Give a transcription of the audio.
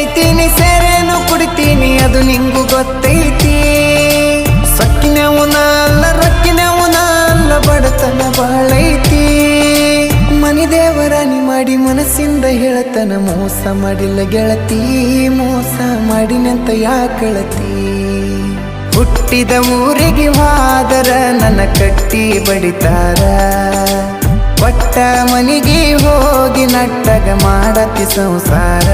ಐತೀನಿ ಸೇರೇನು ಕುಡಿತೀನಿ, ಅದು ನಿಂಗೂ ಗೊತ್ತೈತಿ. ಸಕ್ಕಿನವು ಅಲ್ಲ ರಕ್ಕಿನವು ಅಲ್ಲ ಬಡತನ ಬಾಳೈತಿ. ಮನಿ ದೇವರಾಣಿ ಮಾಡಿ ಮನಸ್ಸಿಂದ ಹೇಳತನ, ಮೋಸ ಮಾಡಿಲ್ಲ ಗೆಳತಿ, ಮೋಸ ಮಾಡಿನಂತ ಯಾಕಳತಿ ಹುಟ್ಟಿದ ಊರಿಗೆ ವಾದರ ನನ್ನ ಕಟ್ಟಿ ಬಡಿತಾರ. ಒಟ್ಟ ಮನಿಗೆ ಹೋಗಿ ನಟ್ಟಗ ಮಾಡತಿ ಸಂಸಾರ.